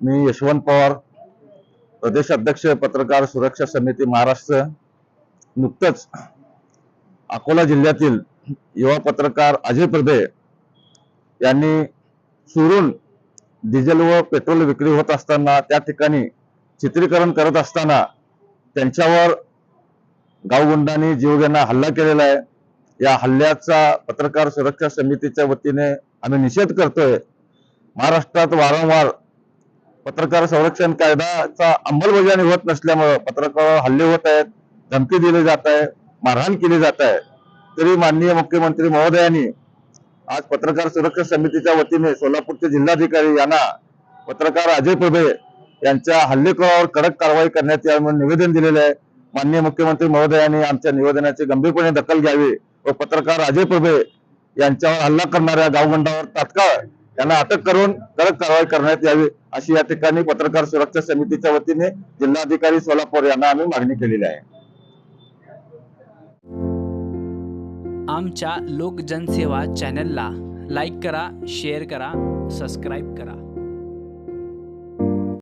मी यशवंत पवार प्रदेश अध्यक्ष पत्रकार सुरक्षा समिती महाराष्ट्र नुकतंच अकोला जिल्ह्यातील युवा पत्रकार अजय प्रभे यांनी चोरून डिझेल व पेट्रोल विक्री होत असताना त्या ठिकाणी चित्रीकरण करत असताना त्यांच्यावर गावगुंडांनी जीवघेणा हल्ला केलेला आहे. या हल्ल्याचा पत्रकार सुरक्षा समितीच्या वतीने आम्ही निषेध करतोय. महाराष्ट्रात वारंवार पत्रकार संरक्षण कायद्याचा अंमलबजावणी होत नसल्यामुळं पत्रकारावर हल्ले होत आहेत धमकी दिली जात आहे मारहाण केली जात आहे. तरी माननीय मुख्यमंत्री महोदयांनी आज पत्रकार सुरक्षा समितीच्या वतीने सोलापूरचे जिल्हाधिकारी यांना पत्रकार अजय प्रभे यांच्या हल्लेखोरावर कडक कारवाई करण्यात यावी म्हणून निवेदन दिलेले आहे. माननीय मुख्यमंत्री महोदयांनी आमच्या निवेदनाची गंभीरपणे दखल घ्यावी व पत्रकार अजय प्रभे यांच्यावर हल्ला करणाऱ्या गावगंडावर तात्काळ त्यांना अटक करून कडक कारवाई करण्यात यावी अशी या ठिकाणी पत्रकार सुरक्षा समितीच्या वतीने जिल्हाधिकारी सोलापूर यांना आम्ही मागणी केलेली आहे. आमच्या लोकजनसेवा चॅनलला लाईक करा शेअर करा सबस्क्राईब करा.